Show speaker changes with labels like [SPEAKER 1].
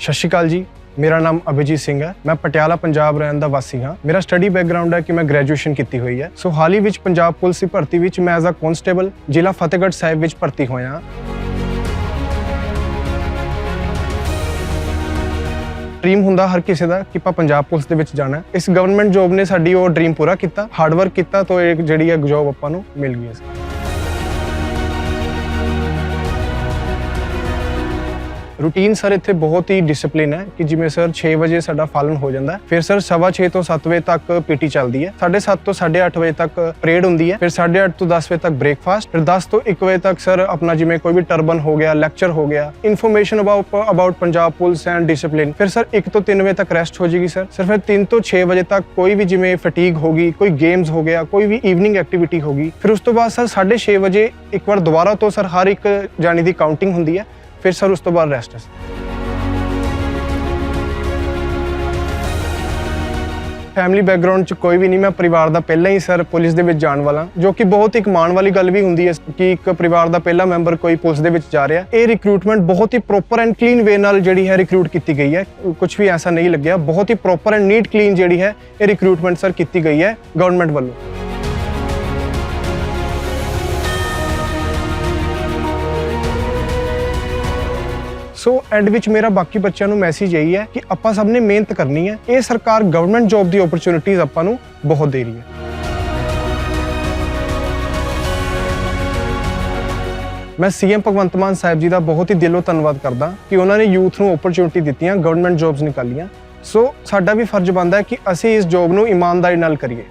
[SPEAKER 1] ਸਤਿ ਸ਼੍ਰੀ ਅਕਾਲ ਜੀ। ਮੇਰਾ ਨਾਮ ਅਭਿਜੀਤ ਸਿੰਘ ਹੈ। ਮੈਂ ਪਟਿਆਲਾ, ਪੰਜਾਬ ਰਹਿਣ ਦਾ ਵਾਸੀ ਹਾਂ। ਮੇਰਾ ਸਟੱਡੀ ਬੈਕਗ੍ਰਾਉਂਡ ਹੈ ਕਿ ਮੈਂ ਗ੍ਰੈਜੂਏਸ਼ਨ ਕੀਤੀ ਹੋਈ ਹੈ। ਸੋ ਹਾਲ ਹੀ ਵਿੱਚ ਪੰਜਾਬ ਪੁਲਿਸ ਦੀ ਭਰਤੀ ਵਿੱਚ ਮੈਂ ਐਜ਼ ਅ ਕਨਸਟੇਬਲ ਜ਼ਿਲ੍ਹਾ ਫਤਿਹਗੜ੍ਹ ਸਾਹਿਬ ਵਿੱਚ ਭਰਤੀ ਹੋਇਆ ਹਾਂ। ਡ੍ਰੀਮ ਹੁੰਦਾ ਹਰ ਕਿਸੇ ਦਾ ਕਿ ਆਪਾਂ ਪੰਜਾਬ ਪੁਲਿਸ ਦੇ ਵਿੱਚ ਜਾਣਾ ਇਸ ਗਵਰਨਮੈਂਟ ਜੌਬ ਨੇ ਸਾਡੀ ਉਹ ਡ੍ਰੀਮ ਪੂਰਾ ਕੀਤਾ ਹਾਰਡ ਵਰਕ ਕੀਤਾ ਤਾਂ ਇਹ ਜਿਹੜੀ ਹੈ ਜੌਬ ਆਪਾਂ ਨੂੰ ਮਿਲ ਗਈ ਹੈ। ਰੂਟੀਨ ਸਰ ਇੱਥੇ ਬਹੁਤ ਹੀ ਡਿਸਪਲਿਨ ਹੈ ਕਿ ਜਿਵੇਂ ਸਰ 6 ਵਜੇ ਸਾਡਾ ਫਾਲਨ ਹੋ ਜਾਂਦਾ ਫਿਰ ਸਰ ਸਵਾ 6 ਤੋਂ 7 ਵਜੇ ਤੱਕ ਪੀਟੀ ਚੱਲਦੀ ਹੈ 7:30 ਤੋਂ 8:30 ਵਜੇ ਤੱਕ ਪਰੇਡ ਹੁੰਦੀ ਹੈ, ਫਿਰ 8:30 ਤੋਂ 10 ਵਜੇ ਤੱਕ ਬ੍ਰੇਕਫਾਸਟ ਫਿਰ 10 ਤੋਂ 1 ਵਜੇ ਤੱਕ ਸਰ ਆਪਣਾ ਜਿਵੇਂ ਕੋਈ ਵੀ ਟਰਬਨ ਹੋ ਗਿਆ ਲੈਕਚਰ ਹੋ ਗਿਆ information about about Punjab police and discipline ਫਿਰ ਸਰ 1 ਤੋਂ 3 ਵਜੇ ਤੱਕ ਰੈਸਟ ਹੋ ਜਾਏਗੀ ਸਰ ਸਰ ਫਿਰ 3 ਤੋਂ 6 ਵਜੇ ਤੱਕ ਕੋਈ ਵੀ ਜਿਵੇਂ ਫਟੀਗ ਹੋ ਗਈ, ਕੋਈ ਗੇਮਸ ਹੋ ਗਿਆ, ਕੋਈ ਵੀ ਈਵਨਿੰਗ ਐਕਟੀਵਿਟੀ ਹੋ ਗਈ, ਫਿਰ ਉਸ ਤੋਂ ਬਾਅਦ ਸਰ 6:30 ਵਜੇ ਇੱਕ ਵਾਰ ਦੁਬਾਰਾ ਤੋਂ ਸਰ ਹਰ ਇੱਕ ਜਾਣੀ ਦੀ ਕਾਊਂਟਿੰਗ ਹੁੰਦੀ ਹੈ ਫਿਰ ਸਰ ਉਸ ਤੋਂ ਬਾਅਦ ਰੈਸਟ ਹੈ ਫੈਮਿਲੀ ਬੈਕਗ੍ਰਾਉਂਡ ਚ ਕੋਈ ਵੀ ਨਹੀਂ, ਮੈਂ ਪਰਿਵਾਰ ਦਾ ਪਹਿਲਾਂ ਹੀ ਸਰ ਪੁਲਿਸ ਦੇ ਵਿੱਚ ਜਾਣ ਵਾਲਾ, ਜੋ ਕਿ ਬਹੁਤ ਇੱਕ ਮਾਣ ਵਾਲੀ ਗੱਲ ਵੀ ਹੁੰਦੀ ਹੈ ਕਿ ਇੱਕ ਪਰਿਵਾਰ ਦਾ ਪਹਿਲਾ ਮੈਂਬਰ ਕੋਈ ਪੁਲਿਸ ਦੇ ਵਿੱਚ ਜਾ ਰਿਹਾ। ਇਹ ਰਿਕਰੂਟਮੈਂਟ ਬਹੁਤ ਹੀ ਪ੍ਰੋਪਰ ਐਂਡ ਕਲੀਨ ਵੇ ਨਾਲ ਜਿਹੜੀ ਹੈ ਰਿਕਰੂਟ ਕੀਤੀ ਗਈ ਹੈ। ਕੁਝ ਵੀ ਐਸਾ ਨਹੀਂ ਲੱਗਿਆ, ਬਹੁਤ ਹੀ ਪ੍ਰੋਪਰ ਐਂਡ ਨੀਟ ਕਲੀਨ ਜਿਹੜੀ ਹੈ ਇਹ ਰਿਕਰੂਟਮੈਂਟ ਸਰ ਕੀਤੀ ਗਈ ਹੈ ਗਵਰਨਮੈਂਟ ਵੱਲੋਂ। ਸੋ ਐਂਡ ਵਿੱਚ ਮੇਰਾ ਬਾਕੀ ਬੱਚਿਆਂ ਨੂੰ ਮੈਸੇਜ ਇਹੀ ਹੈ ਕਿ ਆਪਾਂ ਸਭ ਨੇ ਮਿਹਨਤ ਕਰਨੀ ਹੈ। ਇਹ ਸਰਕਾਰ ਗਵਰਨਮੈਂਟ ਜੌਬ ਦੀ ਓਪਰਚ्युनिटीज ਆਪਾਂ ਨੂੰ ਬਹੁਤ ਦੇ ਰਹੀ ਹੈ। ਮੈਂ ਸੀਐਮ ਭਗਵੰਤ ਮਾਨ ਸਾਹਿਬ ਜੀ ਦਾ ਬਹੁਤ ਹੀ ਦਿਲੋਂ ਧੰਨਵਾਦ ਕਰਦਾ ਕਿ ਉਹਨਾਂ ਨੇ ਯੂਥ ਨੂੰ ਓਪਰਚ्युनिटी ਦਿੱਤੀਆਂ ਗਵਰਨਮੈਂਟ ਜੌਬਸ ਨਿਕਾਲੀਆਂ। ਸੋ ਸਾਡਾ ਵੀ ਫਰਜ਼ ਬਣਦਾ ਹੈ ਕਿ ਅਸੀਂ ਇਸ ਜੌਬ ਨੂੰ ਇਮਾਨਦਾਰੀ ਨਾਲ ਕਰੀਏ।